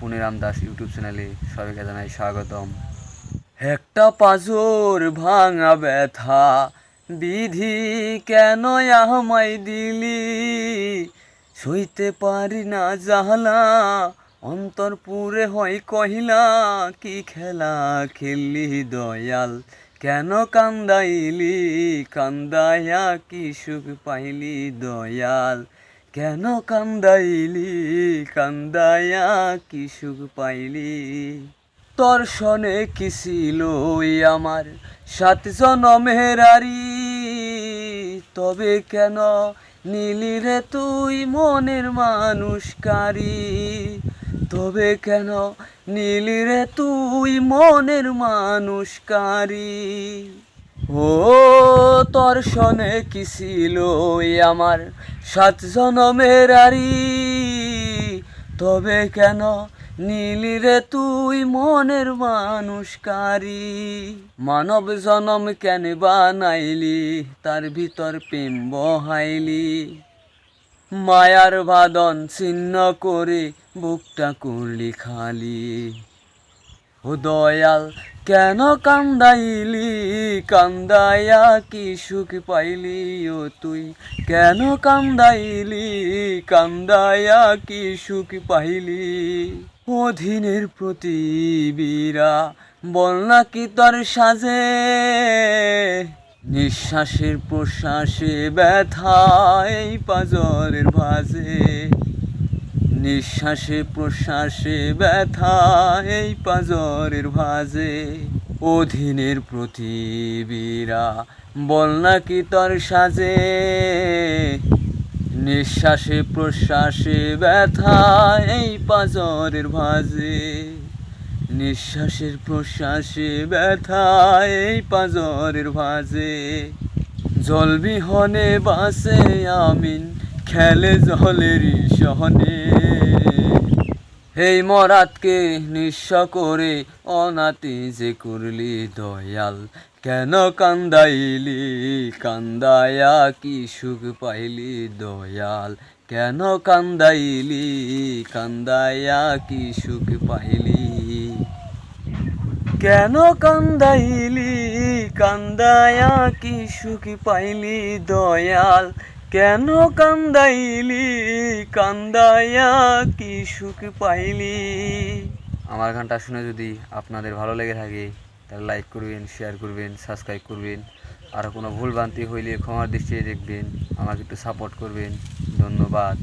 পুনিরাম Das YouTube চ্যানেলে সবাইকে জানাই স্বাগতম। একটা পাজর ভাঙা ব্যথা, বিধি কেন আমায় দিলি? সইতে পারি না জাহলা, অন্তর পুরে হয় কহিলা, কি খেলা খেললি দয়াল? কেন কান্দাইলি কান্দায়া কি সুখ পাইলি দয়াল? কেন কান্দাইলি, কান্দায়া কি সুখ পাইলি? তোর শনে কি ছিল আমার সাত জনমের তবে কেন নীলি রে তুই মনের মানুষ কারি তবে কেন নীলি রে তুই মনের মানুষ কারি ও তোর শনে কি ছিল আমার সাত জনমের আরি তবে কেন নীলি রে তুই মনের মানুষ কারি মানব জনম কেন বানাইলি? তার ভিতর প্রেম বহাইলি মায়ার বাদন ছিন্ন করে বুকটা করলি খালি। ও দয়াল কেন কান্দাইলি? কান্দায়া কি সুখ পাইলি ও তুই? কেন কান্দাইলি? কান্দায়া কি সুখ পাইলি? অধীনের প্রতি বীরা, বল না কি তোর সাজে? নিঃশ্বাসের প্রশ্বাসে ব্যথা এই পাজরের ভাজে। নিঃশ্বাসে, প্রশ্বাসে ব্যথা এই পাজরের ভাজে। অধীনের প্রতিবীরা বল নাকি তোর সাজে? নিঃশ্বাসে, প্রশ্বাসে ব্যথা এই পাজরের ভাজে। নিঃশ্বাসের, প্রশ্বাসে ব্যথা এই পাজরের ভাজে। জলবিহনে বাসে আমিন খেলে জলের সহনে। এই মরাতকে নিঃস্ব করে অনাতি যে করলি দয়াল, কেন কান্দাইলি? কান্দায়া কি সুখ পাইলি দয়াল, কেন কান্দাইলি? কান্দায়া কি সুখ পাইলি? কেন কান্দাইলি? কান্দায়া কি সুখ পাইলি দয়াল কেন কান্দাইলি? কান্দাইয়া কি সুখ পাইলি? আমার গানটা শুনে যদি আপনাদের ভালো লেগে থাকে, তাহলে লাইক করবেন শেয়ার করবেন সাবস্ক্রাইব করবেন। আর কোনো ভুল ভ্রান্তি হইলে ক্ষমার দৃষ্টিতে দেখবেন, আমাকে একটু সাপোর্ট করবেন। ধন্যবাদ।